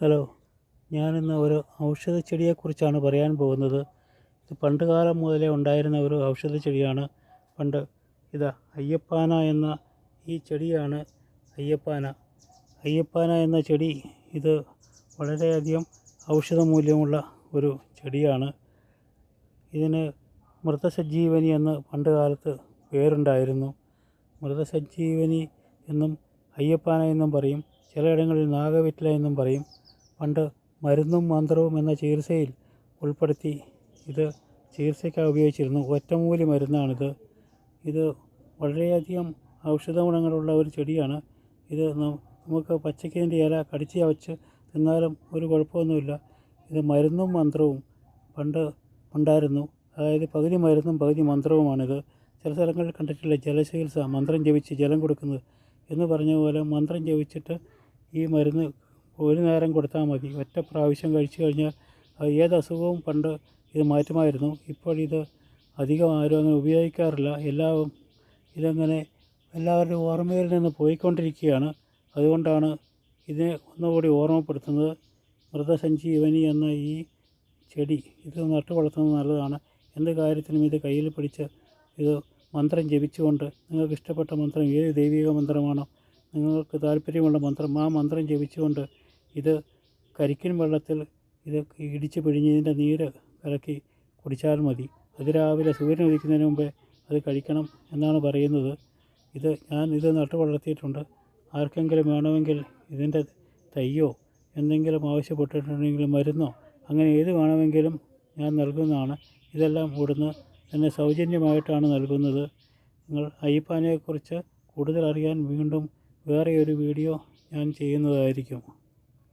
Hello ഞാനിന്ന് ഒരു ഔഷധ ചെടിയെക്കുറിച്ചാണ് പറയാൻ പോകുന്നത്. ഇത് പണ്ട് കാലം മുതലേ ഉണ്ടായിരുന്ന ഒരു ഔഷധ ചെടിയാണ് പണ്ട് ഇത് അയ്യപ്പാന എന്ന ഈ ചെടിയാണ് അയ്യപ്പാന. അയ്യപ്പാന എന്ന ചെടി ഇത് വളരെയധികം ഔഷധ മൂല്യമുള്ള ഒരു ചെടിയാണ്. ഇതിന് മൃതസജ്ജീവനി എന്ന് പണ്ട് കാലത്ത് പേരുണ്ടായിരുന്നു. മൃതസജ്ജീവനി എന്നും അയ്യപ്പാന എന്നും പറയും. ചിലയിടങ്ങളിൽ നാഗവിറ്റില എന്നും പറയും. പണ്ട് മരുന്നും മന്ത്രവും എന്ന ചികിത്സയിൽ ഉൾപ്പെടുത്തി ഇത് ചികിത്സയ്ക്കായി ഉപയോഗിച്ചിരുന്നു. ഒറ്റമൂലി മരുന്നാണിത്. ഇത് വളരെയധികം ഔഷധ ഗുണങ്ങളുള്ള ഒരു ചെടിയാണ്. ഇത് നമുക്ക് പച്ചക്കതിന്റെ ഇല കടിച്ച് ചവച്ച് തിന്നാലും ഒരു കുഴപ്പമൊന്നുമില്ല. ഇത് മരുന്നും മന്ത്രവും പണ്ട് ഉണ്ടായിരുന്നു. അതായത് പകുതി മരുന്നും പകുതി മന്ത്രവുമാണിത്. ചില സ്ഥലങ്ങളിൽ കണ്ടിട്ടില്ല. ജലചികിത്സ മന്ത്രം ജപിച്ച് ജലം കൊടുക്കുന്നത് എന്ന് പറഞ്ഞ പോലെ മന്ത്രം ജപിച്ചിട്ട് ഈ മരുന്ന് ഒരു നേരം കൊടുത്താൽ മതി. ഒറ്റ പ്രാവശ്യം കഴിച്ചു കഴിഞ്ഞാൽ ഏത് അസുഖവും പണ്ട് ഇത് മാറ്റുമായിരുന്നു. ഇപ്പോഴിത് അധികം ആരും അങ്ങനെ ഉപയോഗിക്കാറില്ല. എല്ലാവരും ഇതങ്ങനെ എല്ലാവരുടെയും ഓർമ്മയിൽ നിന്ന് പോയിക്കൊണ്ടിരിക്കുകയാണ്. അതുകൊണ്ടാണ് ഇതിനെ ഒന്നുകൂടി ഓർമ്മപ്പെടുത്തുന്നത്. മൃതസഞ്ജീവനി എന്ന ഈ ചെടി ഇത് നട്ടു വളർത്തുന്നത് നല്ലതാണ്. എന്ത് കാര്യത്തിനും ഇത് കയ്യിൽ പിടിച്ച് ഇത് മന്ത്രം ജപിച്ചുകൊണ്ട് നിങ്ങൾക്ക് ഇഷ്ടപ്പെട്ട മന്ത്രം ഏത് ദൈവിക മന്ത്രമാണോ നിങ്ങൾക്ക് താല്പര്യമുള്ള മന്ത്രം ആ മന്ത്രം ജപിച്ചുകൊണ്ട് ഇത് കരിക്കിൻ വെള്ളത്തിൽ ഇത് ഇടിച്ച് പിഴിഞ്ഞതിന്റെ നീര് കലക്കി കുടിച്ചാൽ മതി. അതിരാവിലെ സൂര്യൻ ഉദിക്കുന്നതിന് മുമ്പേ അത് കഴിക്കണം എന്നാണ് പറയുന്നത്. ഇത് ഞാൻ ഇത് നട്ടു വളർത്തിയിട്ടുണ്ട്. ആർക്കെങ്കിലും വേണമെങ്കിൽ ഇതിന്റെ തയ്യോ എന്തെങ്കിലും ആവശ്യപ്പെട്ടിട്ടുണ്ടെങ്കിൽ മരുന്നോ അങ്ങനെ ഏത് വേണമെങ്കിലും ഞാൻ നൽകുന്നതാണ്. ഇതെല്ലാം ഇവിടുന്ന് തന്നെ സൗജന്യമായിട്ടാണ് നൽകുന്നത്. നിങ്ങൾ അയ്യപ്പാനെക്കുറിച്ച് കൂടുതൽ അറിയാൻ വീണ്ടും വേറെ ഒരു വീഡിയോ ഞാൻ ചെയ്യുന്നതായിരിക്കും.